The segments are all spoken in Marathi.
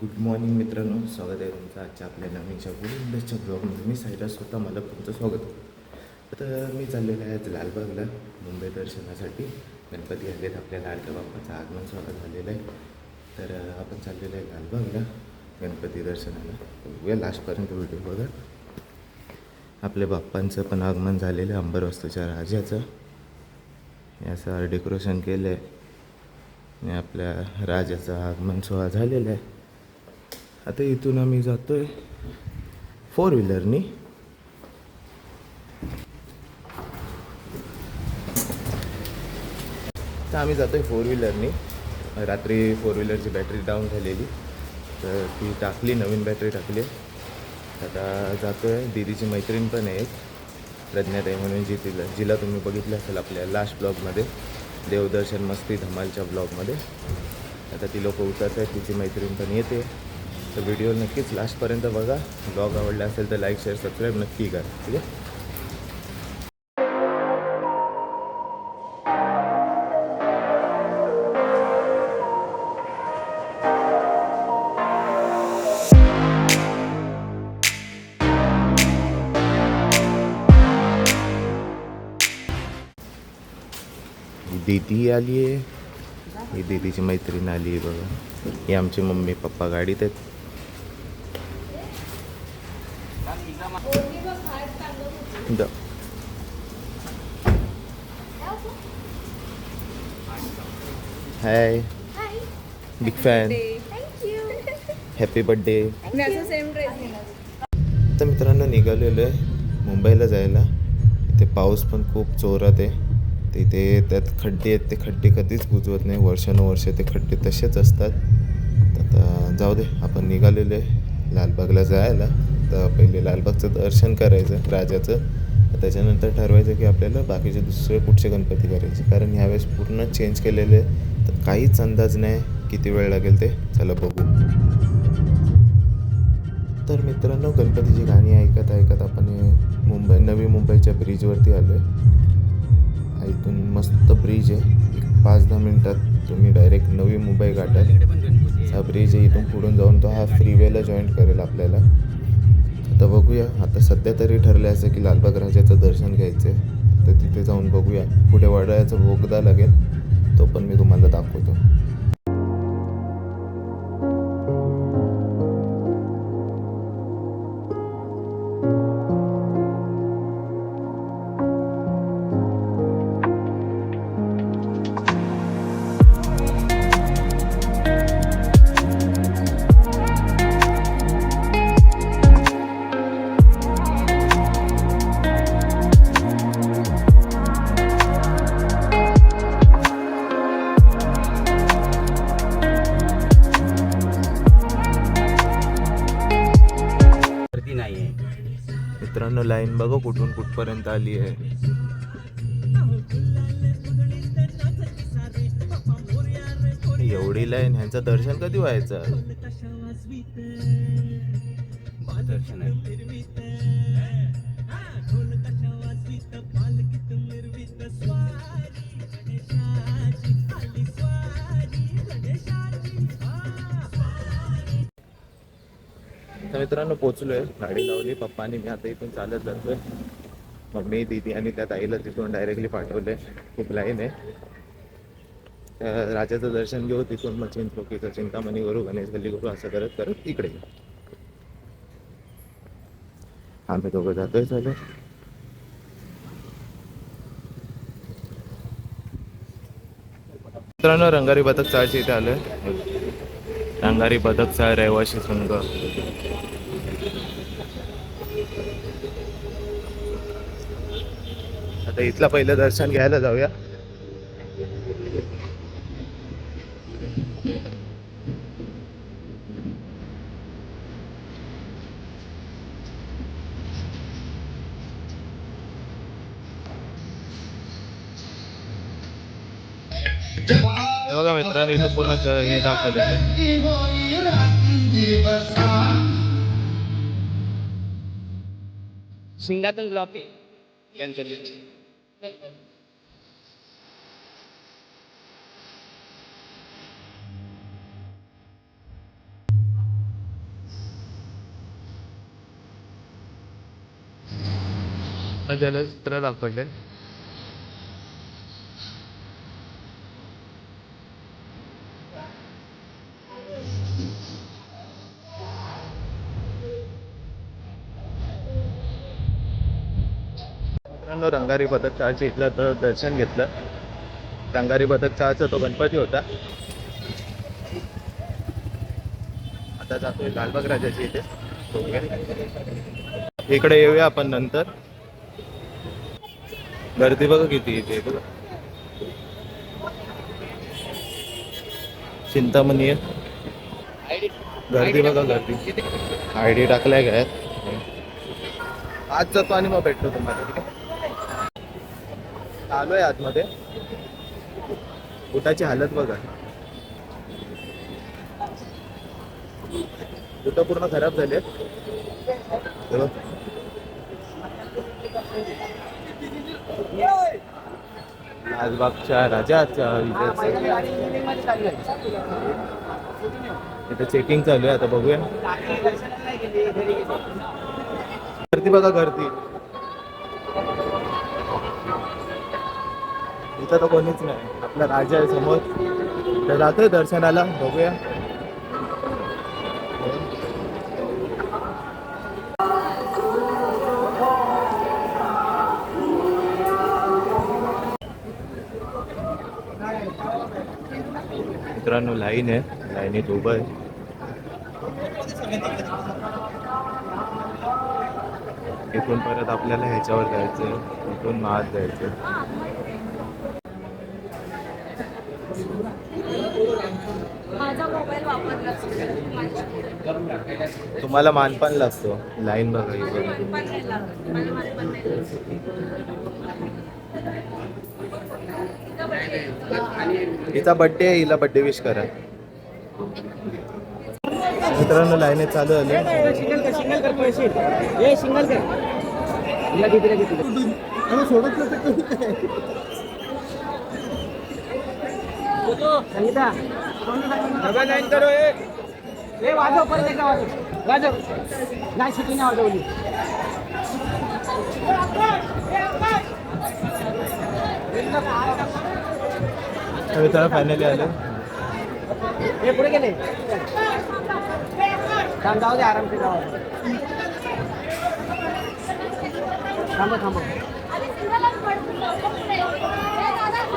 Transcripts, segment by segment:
गुड मॉर्निंग मित्रांनो. स्वागत आहे तुमचं आजच्या आपल्या नवीनच्या गुरुंडच्या ब्लॉगमध्ये मी सायरस स्वतः मला तुमचं स्वागत तर मी चाललेलो आहे आज लालबागला मुंबई दर्शनासाठी. गणपती आलेत आपल्या लाडक्या बाप्पाचं आगमन स्वागत झालेलं आहे. तर आपण चाललेलो आहे लालबागला गणपती दर्शनाला. बघूया लास्टपर्यंत व्हिडिओ बघा. आपल्या बाप्पांचं पण आगमन झालेलं आहे अंबरवस्तूच्या राजाचं. याचं असं डेकोरेशन केलं आहे आणि आपल्या राजाचं आगमन सोहळा झालेला आहे. आता इथून आम्ही जातो आहे फोर व्हीलरनी तर आम्ही जातो आहे फोर व्हीलरनी रात्री फोर व्हीलरची बॅटरी डाऊन झालेली. तर ती टाकली नवीन बॅटरी टाकली. आता जातो आहे दीदीची मैत्रीण पण आहे एक. प्रज्ञाताई म्हणून जी तिला जिला तुम्ही बघितलं असेल आपल्या लास्ट ब्लॉगमध्ये देवदर्शन मस्ती धमालच्या ब्लॉगमध्ये आता ती लोक उतरत आहेत तिची मैत्रीण पण येते. तर व्हिडिओ नक्कीच लास्टपर्यंत बघा. ब्लॉग आवडला असेल तर लाईक शेअर सबस्क्राईब नक्की करा. ठीक आहे? दीदी आली आहे. ही दीदीची मैत्रीण आली आहे बघा. ही आमची मम्मी पप्पा गाडीत आहेत. The hi big fan happy birthday मी असं सेम ड्रेस तर मित्रांनो निघालेलो आहे मुंबईला जायला. इथे पाऊस पण खूप जोरात आहे. तर इथे त्यात खड्डे आहेत ते खड्डे कधीच बुजवत नाही. वर्षानुवर्ष ते खड्डे तसेच असतात. तर आता जाऊ दे आपण निघालेलो आहे. लालबागला जायला. तर पहिले लालबागचं दर्शन करायचं राजाचं. त्याच्यानंतर ठरवायचं की आपल्याला बाकीचे दुसरे कुठचे गणपती करायचे. कारण ह्यावेळेस पूर्ण चेंज केलेले तर काहीच अंदाज नाही किती वेळ लागेल ते. चला बघू. तर मित्रांनो गणपतीची गाणी ऐकत ऐकत आपण मुंबई नवी मुंबईच्या ब्रिजवरती आलो आहे इथून मस्त ब्रिज आहे. एक पाच दहा मिनटात तुम्ही डायरेक्ट नवी मुंबई गाठाल हा ब्रिज आहे इथून पुढून जाऊन तो हा फ्रीवेला जॉईंट करेल आपल्याला. आता बघूया. आता सध्या तरी ठरलं असं की लालबाग राजाचं दर्शन घ्यायचं आहे तर तिथे जाऊन बघूया. पुढे वडाळ्याचा भोगदा लागेल. तो पण मी तुम्हाला दाखवतो. नाही आहे मित्रांनो लाईन बघा कुठून कुठपर्यंत आली आहे. एवढी लाईन ह्यांचं दर्शन कधी व्हायचं? तर मित्रांनो पोचलोय गाडी लावली पप्पानी मी आता इथून चालत जातोय. मम्मी दीदी आणि त्या ताईला तिथून डायरेक्टली पाठवलंय. खूप लाईन आहे. राजाचं दर्शन घेऊ तिथून मग चिंचपोकीचं चिंतामणी करू गणेश गल्ली करू असं करत करत इकडे आम्ही दोघं जातोय चालू. मित्रांनो रंगारी बदक चाळच्या इथे आलोय. रंगारी बदक चाळ रहिवाशी संघ. आता इथला पहिलं दर्शन घ्यायला जाऊया. बघा मित्रांनो इथं पूर्ण हे दाखवलेलं back then uh बदक चहाच्या इथलं तर दर्शन घेतलं. रंगारी बदक चहाचा तो गणपती होता. आता जातोय लालबाग राजाची इथे. इकडे येऊया आपण नंतर. गर्दी बघा किती इथे बघा. चिंतामणी आहे. गर्दी बघा गर्दी. आय डी टाकलाय काय आज जातो आणि मग भेटतो तुम्हाला ठीक आहे? आलोय आतमध्ये. बुटाची हालत बघा. बुट पूर्ण खराब झाले लालबागच्या राजाच्या इथं इथे चेकिंग चालू आहे आता बघूया. गर्दी बघा गर्दी. इथं तर कोणीच नाही. आपला राजा आहे समोर. तर जातोय दर्शनाला. बघूया. मित्रांनो लाईन आहे. लाईनीत उभं आहे. इथून परत आपल्याला ह्याच्यावर जायचं इथून महाग जायचं माझा मोबाईल वापरला तुम्हाला लागतो. लाईन बघा इथे पण लागत. नाही लागत. हिचा बड्डे आहे. हिला बड्डे विश करा. मित्रांनो लाईनीत चालू झाले. सिंगल कर सिंगल कर पैसे ए सिंगल कर तिला किती किती संगीता करो वाजव परत एकदा वाजव. वाजव. नाही वाजवली. फायनली आले. हे पुढे गेले. थांब जाऊ दे आरामशीर जाऊ थांब थांब.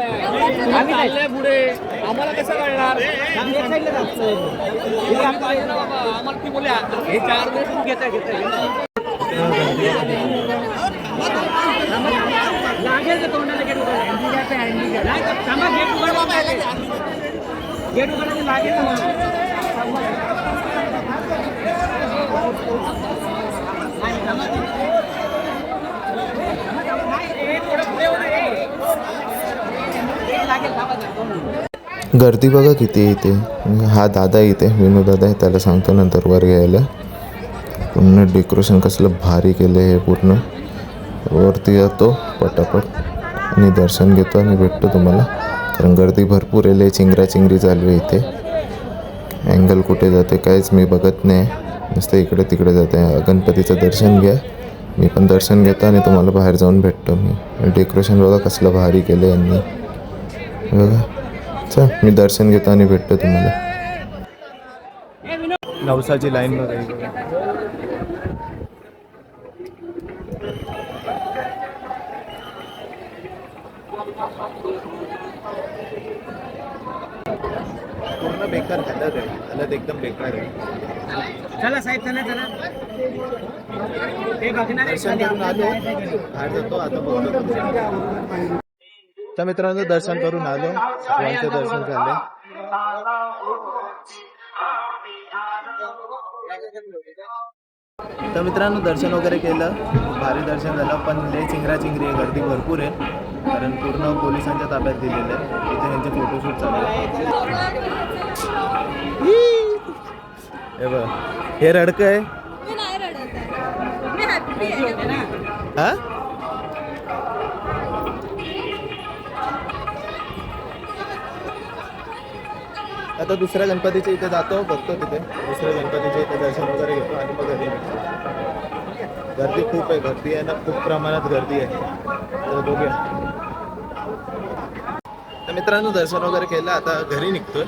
आम्ही एक साईडला जातो आम्हाला ती बोलल्या हे चार दिवस घेता घेता लागेल का तोंडाला गेट उघड थांबा गेट उघड गेट उघड लागेल ना गर्दी बघा किती आहे इथे. हा दादा इथे विनू दादा आहे त्याला सांगतो नंतर वर घ्यायला. पूर्ण डेकोरेशन कसलं भारी केलं आहे पूर्ण. वरती जातो पटापट. आणि दर्शन घेतो आणि भेटतो तुम्हाला. कारण गर्दी भरपूर आहे चिंगरा चिंगरी चालू आहे इथे. अँगल कुठे जाते काहीच मी बघत नाही. नुसतं इकडे तिकडे जाते. गणपतीचं दर्शन घ्या. मी पण दर्शन घेतो आणि तुम्हाला बाहेर जाऊन भेटतो मी. डेकोरेशन बघा कसलं भारी केलं आहे यांनी. बघा चल मी दर्शन घेतो आणि भेटतो तुम्हाला. नवसाची लाईन. पूर्ण बेकार हालत आहे हालत एकदम बेकार आहे. चला साहेब चला चला. हे बघणार दर्शन करून आलो. बाहेर जातो आता बघतो. तर मित्रांनो दर्शन करून आलो. सर्वांचे दर्शन झाले तर मित्रांनो दर्शन वगैरे केलं. भारी दर्शन झालं पण लय चिंगरा चिंगरी आहे गर्दी भरपूर आहे. कारण पूर्ण पोलिसांच्या ताब्यात दिलेलं आहे. इथे त्यांचे फोटोशूट चालू आहे. हे बघ हे रडकं आहे. हा? आता दुसऱ्या गणपतीच्या इथे जातो बघतो तिथे. दुसऱ्या गणपतीच्या इथे दर्शन वगैरे घेतो आणि मग घरी निघतो. गर्दी खूप आहे गर्दी आहे ना खूप प्रमाणात गर्दी आहे. तर बघूया. तर मित्रांनो दर्शन वगैरे केलं आता घरी निघतोय.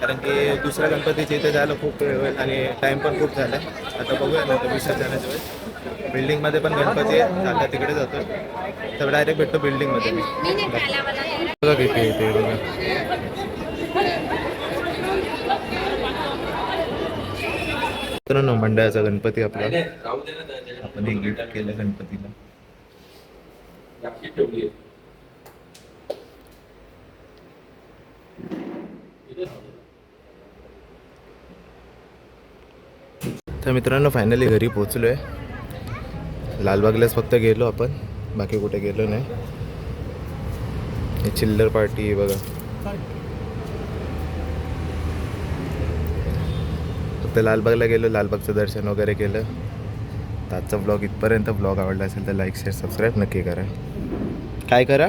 कारण की दुसऱ्या गणपतीच्या इथे जायला खूप वेळ होईल आणि टाइम पण खूप झाला आता बघूया ना विसर्जनाच्या वेळेस बिल्डिंगमध्ये पण गणपती आहे आता तिकडे जातोय. तर डायरेक्ट भेटतो बिल्डिंगमध्ये बघा किती आहे ते बघा. मित्रांनो मंडळाचा गणपती आपला. आपण एक गिफ्ट केलं गणपतीला. तर मित्रांनो फायनली घरी पोचलो आहे लालबागलाच फक्त गेलो आपण. बाकी कुठे गेलो नाही. हे चिल्लर पार्टी बघा. फक्त लालबागला गेलो लालबागचं दर्शन वगैरे केलं. तर आजचा ब्लॉग इथपर्यंत. ब्लॉग आवडला असेल तर लाईक शेअर सबस्क्राईब नक्की करा. काय करा?